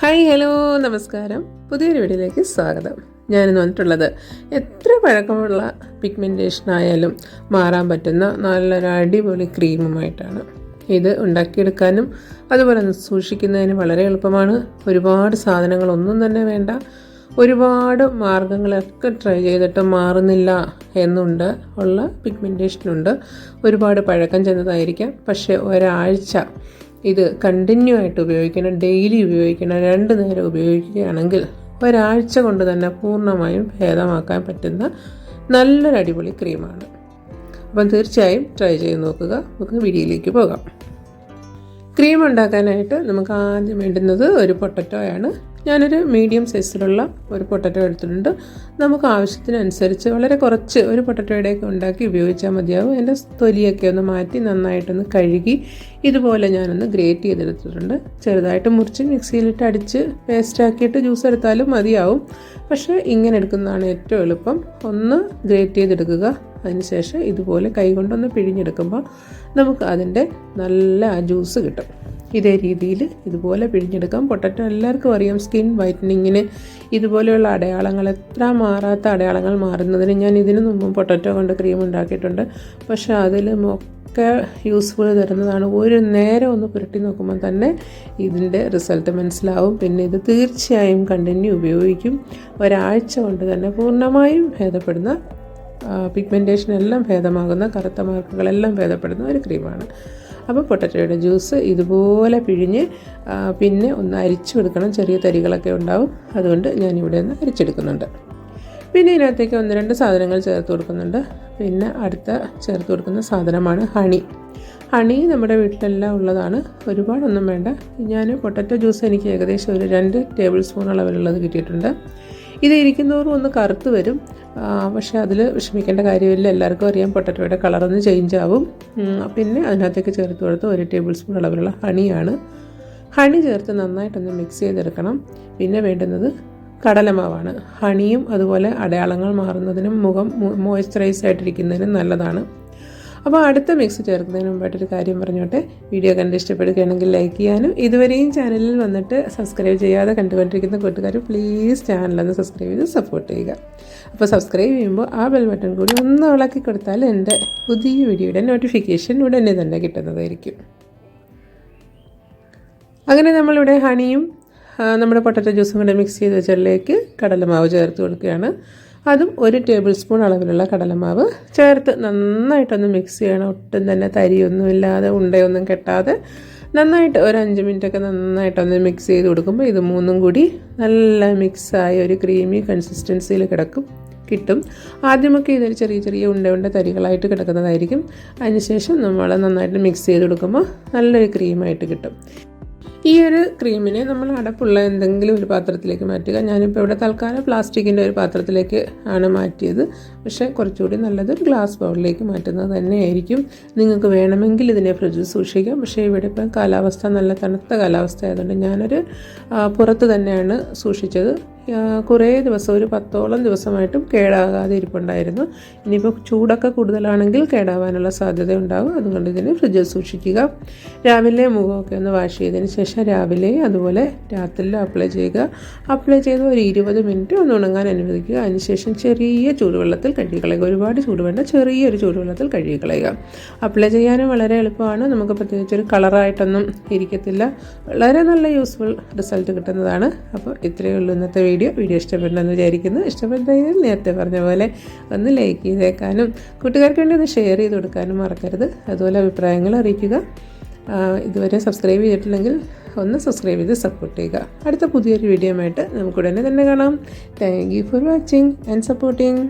Hi hello നമസ്കാരം. പുതിയൊരു വീഡിയോയിലേക്ക് സ്വാഗതം. ഞാനിന്ന് വന്നിട്ടുള്ളത് എത്ര പഴക്കമുള്ള പിഗ്മെന്റേഷൻ ആയാലും മാറാൻ പറ്റുന്ന നല്ലൊരു അടിപൊളി ക്രീമുമായിട്ടാണ്. ഇത് ഉണ്ടാക്കിയെടുക്കാനും അതുപോലെ സൂക്ഷിക്കുന്നതിന് വളരെ എളുപ്പമാണ്. ഒരുപാട് സാധനങ്ങളൊന്നും തന്നെ വേണ്ട. ഒരുപാട് മാർഗങ്ങളൊക്കെ ട്രൈ ചെയ്തിട്ട് മാറുന്നില്ല എന്നുണ്ട്. ഉള്ള പിഗ്മെന്റേഷനുണ്ട് ഒരുപാട് പഴക്കം ചെന്നതായിരിക്കാം. പക്ഷേ ഒരാഴ്ച ഇത് കണ്ടിന്യൂ ആയിട്ട് ഉപയോഗിക്കണം ഡെയിലി ഉപയോഗിക്കണം രണ്ട് നേരം ഉപയോഗിക്കുകയാണെങ്കിൽ ഒരാഴ്ച കൊണ്ട് തന്നെ പൂർണമായും ഭേദമാക്കാൻ പറ്റുന്ന നല്ലൊരു അടിപൊളി ക്രീമാണ് അപ്പം തീർച്ചയായും ട്രൈ ചെയ്ത് നോക്കുക. നമുക്ക് വീഡിയോയിലേക്ക് പോകാം. ക്രീം ഉണ്ടാക്കാനായിട്ട് നമുക്ക് ആദ്യം വേണ്ടുന്നത് ഒരു പൊട്ടറ്റോയാണ് ഞാനൊരു മീഡിയം സൈസിലുള്ള ഒരു പൊട്ടറ്റോ എടുത്തിട്ടുണ്ട്. നമുക്ക് ആവശ്യത്തിനനുസരിച്ച് വളരെ കുറച്ച് ഒരു പൊട്ടറ്റോയുടെയൊക്കെ ഉണ്ടാക്കി ഉപയോഗിച്ചാൽ മതിയാവും. അതിന്റെ തൊലിയൊക്കെ ഒന്ന് മാറ്റി നന്നായിട്ടൊന്ന് കഴുകി ഇതുപോലെ ഞാനൊന്ന് ഗ്രേറ്റ് ചെയ്തെടുത്തിട്ടുണ്ട്. ചെറുതായിട്ട് മുറിച്ച് മിക്സിയിലിട്ട് അടിച്ച് പേസ്റ്റാക്കിയിട്ട് ജ്യൂസ് എടുത്താലും മതിയാവും. പക്ഷേ ഇങ്ങനെ എടുക്കുന്നതാണ് ഏറ്റവും എളുപ്പം. ഒന്ന് ഗ്രേറ്റ് ചെയ്തെടുക്കുക. അതിനുശേഷം ഇതുപോലെ കൈകൊണ്ടൊന്ന് പിഴിഞ്ഞെടുക്കുമ്പോൾ നമുക്ക് അതിന്റെ നല്ല ജ്യൂസ് കിട്ടും. ഇതേ രീതിയിൽ ഇതുപോലെ പിഴിഞ്ഞെടുക്കാം. പൊട്ടറ്റോ എല്ലാവർക്കും അറിയാം. സ്കിൻ വൈറ്റനിങ്ങിന് ഇതുപോലെയുള്ള അടയാളങ്ങൾ എത്ര മാറാത്ത അടയാളങ്ങൾ മാറുന്നതിന് ഞാൻ ഇതിനു മുമ്പും പൊട്ടറ്റോ കൊണ്ട് ക്രീം ഉണ്ടാക്കിയിട്ടുണ്ട്. പക്ഷേ അതിലും ഒക്കെ യൂസ്ഫുൾ തരുന്നതാണ്. ഒരു നേരം ഒന്ന് പുരട്ടി നോക്കുമ്പോൾ തന്നെ ഇതിന്റെ റിസൾട്ട് മനസ്സിലാവും. പിന്നെ ഇത് തീർച്ചയായും കണ്ടിന്യൂ ഉപയോഗിക്കും. ഒരാഴ്ച കൊണ്ട് തന്നെ പൂർണമായും ഭേദപ്പെടുന്ന പിഗ്മെന്റേഷൻ എല്ലാം ഭേദമാകുന്ന കറുത്ത മാർക്കുകളെല്ലാം ഭേദപ്പെടുന്ന ഒരു ക്രീമാണ് അപ്പോൾ പൊട്ടറ്റോയുടെ ജ്യൂസ് ഇതുപോലെ പിഴിഞ്ഞ് പിന്നെ ഒന്ന് അരിച്ചു കൊടുക്കണം. ചെറിയ തരികളൊക്കെ ഉണ്ടാവും. അതുകൊണ്ട് ഞാനിവിടെ നിന്ന് അരിച്ചെടുക്കുന്നുണ്ട്. പിന്നെ ഇതിനകത്തേക്ക് ഒന്ന് രണ്ട് സാധനങ്ങൾ ചേർത്ത് കൊടുക്കുന്നുണ്ട്. പിന്നെ അടുത്ത ചേർത്ത് കൊടുക്കുന്ന സാധനമാണ് ഹണി ഹണി നമ്മുടെ വീട്ടിലെല്ലാം ഉള്ളതാണ്. ഒരുപാടൊന്നും വേണ്ട. ഞാൻ പൊട്ടറ്റോ ജ്യൂസ് എനിക്ക് ഏകദേശം ഒരു രണ്ട് ടേബിൾ സ്പൂൺ അളവിലുള്ളത് കിട്ടിയിട്ടുണ്ട്. ഇത് ഇരിക്കുന്നതോറും ഒന്ന് കറുത്ത് വരും. പക്ഷേ അതിൽ വിഷമിക്കേണ്ട കാര്യമില്ല. എല്ലാവർക്കും അറിയാം പൊട്ടറ്റോയുടെ കളറൊന്ന് ചേഞ്ച് ആവും. പിന്നെ അതിനകത്തേക്ക് ചേർത്ത് കൊടുത്ത് ഒരു ടേബിൾ സ്പൂൺ അളവിലുള്ള ഹണിയാണ്. ഹണി ചേർത്ത് നന്നായിട്ടൊന്ന് മിക്സ് ചെയ്തെടുക്കണം. പിന്നെ വേണ്ടുന്നത് കടലമാവാണ്. ഹണിയും അതുപോലെ അടയാളങ്ങൾ മാറുന്നതിനും മുഖം മോയ്സ്ചറൈസ് ആയിട്ടിരിക്കുന്നതിനും നല്ലതാണ്. അപ്പോൾ അടുത്ത മിക്സ് ചേർക്കുന്നതിന് മുമ്പായിട്ടൊരു കാര്യം പറഞ്ഞോട്ടെ. വീഡിയോ കണ്ട് ഇഷ്ടപ്പെടുകയാണെങ്കിൽ ലൈക്ക് ചെയ്യാനും ഇതുവരെയും ചാനലിൽ വന്നിട്ട് സബ്സ്ക്രൈബ് ചെയ്യാതെ കണ്ടുകൊണ്ടിരിക്കുന്ന കൂട്ടുകാർ പ്ലീസ് ചാനലൊന്ന് സബ്സ്ക്രൈബ് ചെയ്ത് സപ്പോർട്ട് ചെയ്യുക. അപ്പോൾ സബ്സ്ക്രൈബ് ചെയ്യുമ്പോൾ ആ ബെൽ ബട്ടൺ കൂടി ഒന്ന് ഇളക്കി കൊടുത്താൽ എന്റെ പുതിയ വീഡിയോയുടെ നോട്ടിഫിക്കേഷൻ ഉടനെ തന്നെ കിട്ടുന്നതായിരിക്കും. അങ്ങനെ നമ്മളിവിടെ ഹണിയും നമ്മുടെ പൊട്ടറ്റോ ജ്യൂസും കൂടെ മിക്സ് ചെയ്ത് വെച്ചതിലേക്ക് കടലമാവ് ചേർത്ത് കൊടുക്കുകയാണ്. അതും ഒരു ടേബിൾ സ്പൂൺ അളവിലുള്ള കടലമാവ് ചേർത്ത് നന്നായിട്ടൊന്ന് മിക്സ് ചെയ്യണം. ഒട്ടും തന്നെ തരിയൊന്നുമില്ലാതെ ഉണ്ടയൊന്നും കെട്ടാതെ നന്നായിട്ട് ഒരു അഞ്ച് മിനിറ്റൊക്കെ നന്നായിട്ടൊന്ന് മിക്സ് ചെയ്ത് കൊടുക്കുമ്പോൾ ഇത് മൂന്നും കൂടി നല്ല മിക്സായ ഒരു ക്രീമി കൺസിസ്റ്റൻസിയിൽ കിടക്കും കിട്ടും. ആദ്യമൊക്കെ ഇതൊരു ചെറിയ ചെറിയ ഉണ്ട ഉണ്ട തരികളായിട്ട് കിടക്കുന്നതായിരിക്കും. അതിനുശേഷം നമ്മൾ നന്നായിട്ട് മിക്സ് ചെയ്ത് കൊടുക്കുമ്പോൾ നല്ലൊരു ക്രീമായിട്ട് കിട്ടും. ഈ ഒരു ക്രീമിനെ നമ്മൾ അടപ്പുള്ള എന്തെങ്കിലും ഒരു പാത്രത്തിലേക്ക് മാറ്റുക. ഞാനിപ്പോൾ ഇവിടെ തൽക്കാലം പ്ലാസ്റ്റിക്കിന്റെ ഒരു പാത്രത്തിലേക്ക് ആണ് മാറ്റിയത്. പക്ഷേ കുറച്ചുകൂടി നല്ലത് ഒരു ഗ്ലാസ് ബൗളിലേക്ക് മാറ്റുന്നത് തന്നെയായിരിക്കും. നിങ്ങൾക്ക് വേണമെങ്കിൽ ഇതിനെ ഫ്രിഡ്ജിൽ സൂക്ഷിക്കാം. പക്ഷേ ഇവിടെ ഇപ്പം കാലാവസ്ഥ നല്ല തണുത്ത കാലാവസ്ഥ ആയതുകൊണ്ട് ഞാനൊരു പുറത്ത് തന്നെയാണ് സൂക്ഷിച്ചത്. കുറേ ദിവസം ഒരു പത്തോളം ദിവസമായിട്ടും കേടാകാതെ ഇരിപ്പുണ്ടായിരുന്നു. ഇനിയിപ്പോൾ ചൂടൊക്കെ കൂടുതലാണെങ്കിൽ കേടാവാനുള്ള സാധ്യത ഉണ്ടാകും അതുകൊണ്ട് ഇതിനെ ഫ്രിഡ്ജിൽ സൂക്ഷിക്കുക. രാവിലെ മുഖമൊക്കെ ഒന്ന് വാഷ് ചെയ്തതിന് ശേഷം രാവിലെ അതുപോലെ രാത്രിയിൽ അപ്ലൈ ചെയ്യുക. അപ്ലൈ ചെയ്ത് ഒരു ഇരുപത് മിനിറ്റ് ഒന്ന് ഉണങ്ങാൻ അനുവദിക്കുക. അതിനുശേഷം ചെറിയ ചൂടുവെള്ളത്തിൽ കഴുകിക്കളയുക ഒരുപാട് ചൂട് വേണ്ട ചെറിയൊരു ചൂടുവെള്ളത്തിൽ കഴുകിക്കളയുക അപ്ലൈ ചെയ്യാനും വളരെ എളുപ്പമാണ്. നമുക്ക് പ്രത്യേകിച്ച് ഒരു കളറായിട്ടൊന്നും ഇരിക്കത്തില്ല. വളരെ നല്ല യൂസ്ഫുൾ റിസൾട്ട് കിട്ടുന്നതാണ്. അപ്പോൾ ഇത്രയേ ഉള്ളൂ ഇന്നത്തെ വീഡിയോ. വീഡിയോ. വീഡിയോ ഇഷ്ടപ്പെടണമെന്ന് വിചാരിക്കുന്നു. ഇഷ്ടപ്പെട്ടെങ്കിൽ നേരത്തെ പറഞ്ഞ പോലെ ഒന്ന് ലൈക്ക് ചെയ്തേക്കാനും കൂട്ടുകാർക്ക് വേണ്ടി ഒന്ന് ഷെയർ ചെയ്ത് കൊടുക്കാനും മറക്കരുത്. അതുപോലെ അഭിപ്രായങ്ങൾ അറിയിക്കുക. ഇതുവരെ സബ്സ്ക്രൈബ് ചെയ്തിട്ടില്ലെങ്കിൽ ഒന്ന് സബ്സ്ക്രൈബ് ചെയ്ത് സപ്പോർട്ട് ചെയ്യുക. അടുത്ത പുതിയൊരു വീഡിയോ ആയിട്ട് നമുക്ക് ഉടനെ തന്നെ കാണാം. Thank you for watching and supporting